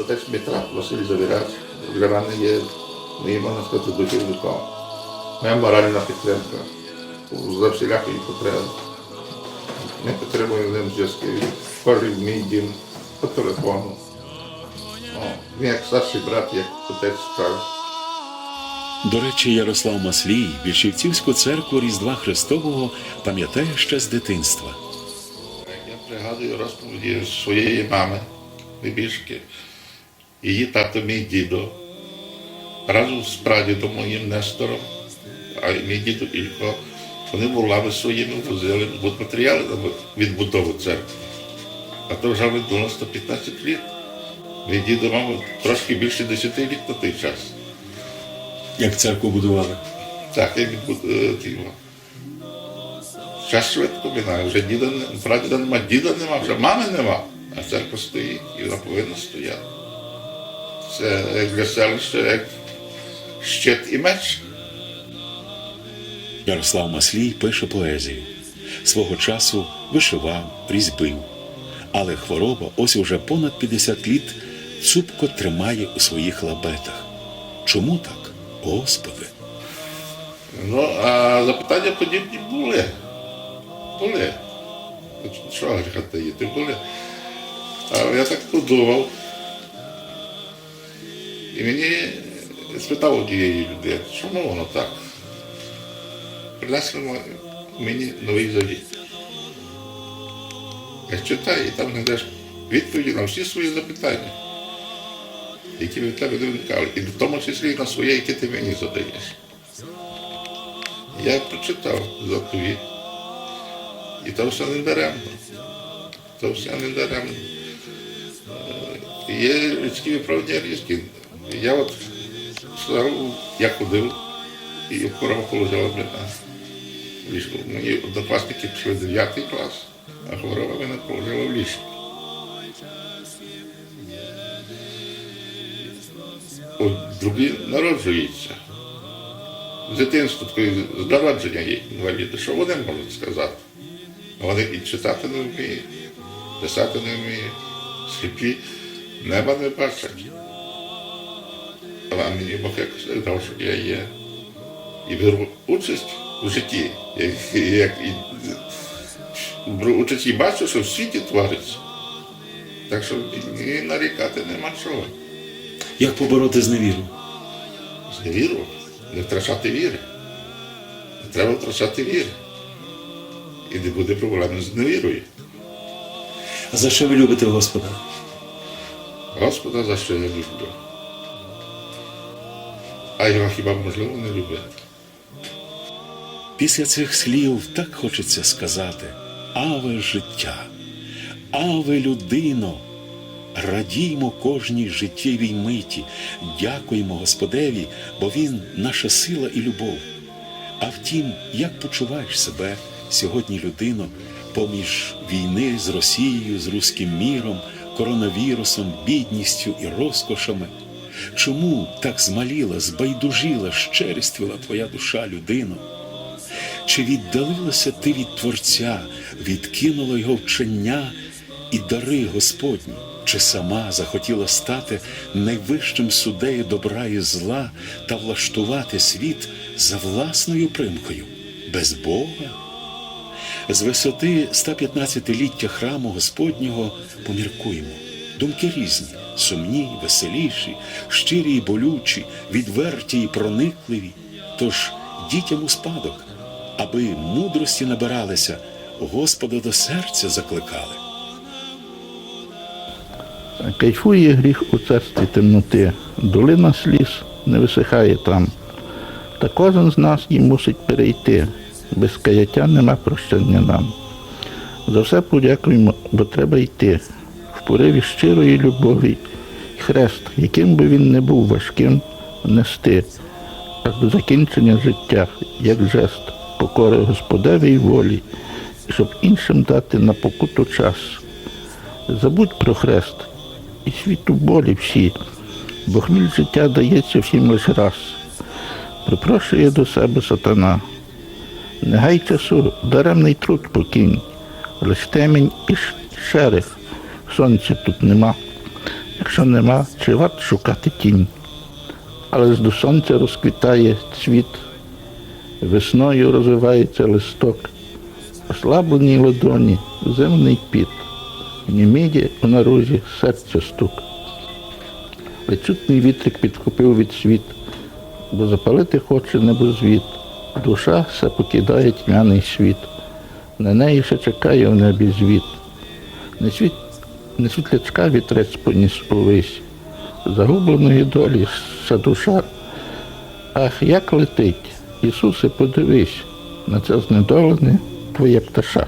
Отець Митра Василь Завірач, для мене є, мій, можна сказати, духівником. Моя моральна підтримка за всілякої потреби. Ми підтримуємо з ним зв'язки. Ходить в мій дім по телефону. О, Він як старший брат, як отець скаже. До речі, Ярослав Маслій Більшівцівську церкву Різдва Христового пам'ятає ще з дитинства. Я пригадую розповіді своєї мами, небіжки, її тато мій дідо, разом з прадідом моїм Нестором, а й мій дідо Ілько, вони волами своїми возили матеріали на відбудову церкви. А то вже минуло 115 літ. Мій дідо мав трошки більше 10 літ на той час. Як церкву будували? Так, як відбудовував. Час швидко минає, вже діда, прадіда нема, діда нема, вже мами нема, а церква стоїть і вона повинна стояти. Це як для селища, як щит і меч. Ярослав Маслій пише поезію. Свого часу вишивав, різьбив. Але хвороба ось уже понад 50 літ цупко тримає у своїх лабетах. Чому так? Господи! Ну, а запитання подібні були. Були. Що гріха таїти, були. Я так подумав. І мені спитав однієї людини, чому воно так? Принесли мені новий завіт. Я читаю, і там знайдеш відповіді на всі свої запитання, які від тебе не виникали, і в тому числі і на своє, яке ти мені задаєш. Я прочитав заповідь. І то все не даремно. То все не даремно. Є людські виправдання різкі. Я от стару, я ходив і корова в ліжку. Мої однокласники пішли 9 клас, а хвороба мене положила в ліжку. От другий народжується з дитинства з народження є інваліди, що вони можуть сказати? Вони і читати не вміють, писати не вміють, сліпі, неба не бачать. А мені Бог якось дав, що я є. І беру участь в житті. Як, як, і, беру участь і бачу, що в світі твориться. Так що мені нарікати нема чого. Як побороти зневіру? Зневіру, не втрачати віри. Не треба втрачати віри. І не буде проблеми з невірою. А за що ви любите Господа? Господа за що я люблю. А його хіба можливо не любити? Після цих слів так хочеться сказати: Аве життя, аве людино, радіймо кожній життєвій миті, дякуємо Господеві, бо Він наша сила і любов. А втім, як почуваєш себе сьогодні, людино, поміж війни з Росією, з руським міром, коронавірусом, бідністю і розкошами? Чому так змаліла, збайдужила, щерствіла твоя душа, людино? Чи віддалилася ти від Творця, відкинула його вчення і дари Господні? Чи сама захотіла стати найвищим судею добра і зла та влаштувати світ за власною примкою, без Бога? З висоти 115-ліття храму Господнього поміркуємо. Думки різні, сумні, веселіші, щирі і болючі, відверті і проникливі. Тож дітям у спадок, аби мудрості набиралися, Господа до серця закликали. Кайфує гріх у царстві темноти, долина сліз не висихає там. Та кожен з нас її мусить перейти, без каяття нема прощення нам. За все подякуємо, бо треба йти, в пориві щирої любові, хрест, яким би він не був важким, нести, аж до закінчення життя, як жест, покори Господевій волі, щоб іншим дати на покуту час. Забудь про хрест і світу болі всі, бо хміль життя дається всім лиш раз. Припрошує до себе сатана. Не гай часу, даремний труд покинь, лиш темінь і ш- шерех, сонця тут нема. Якщо нема, чи варто шукати тінь. Але ж до сонця розквітає цвіт, весною розвивається листок, ослабленій ладоні земний піт, німіє у нарузі серця стук. Лечутний вітрик підхопив від світ, бо запалити хоче небозвіт. Душа все покидає тьмяний світ. На неї ще чекає в небі звіт. Не, світ, не світлячка вітрець поніс повись. загубленої долі ця душа. Ах, як летить, Ісусе, подивись на це знедолене твоє пташа.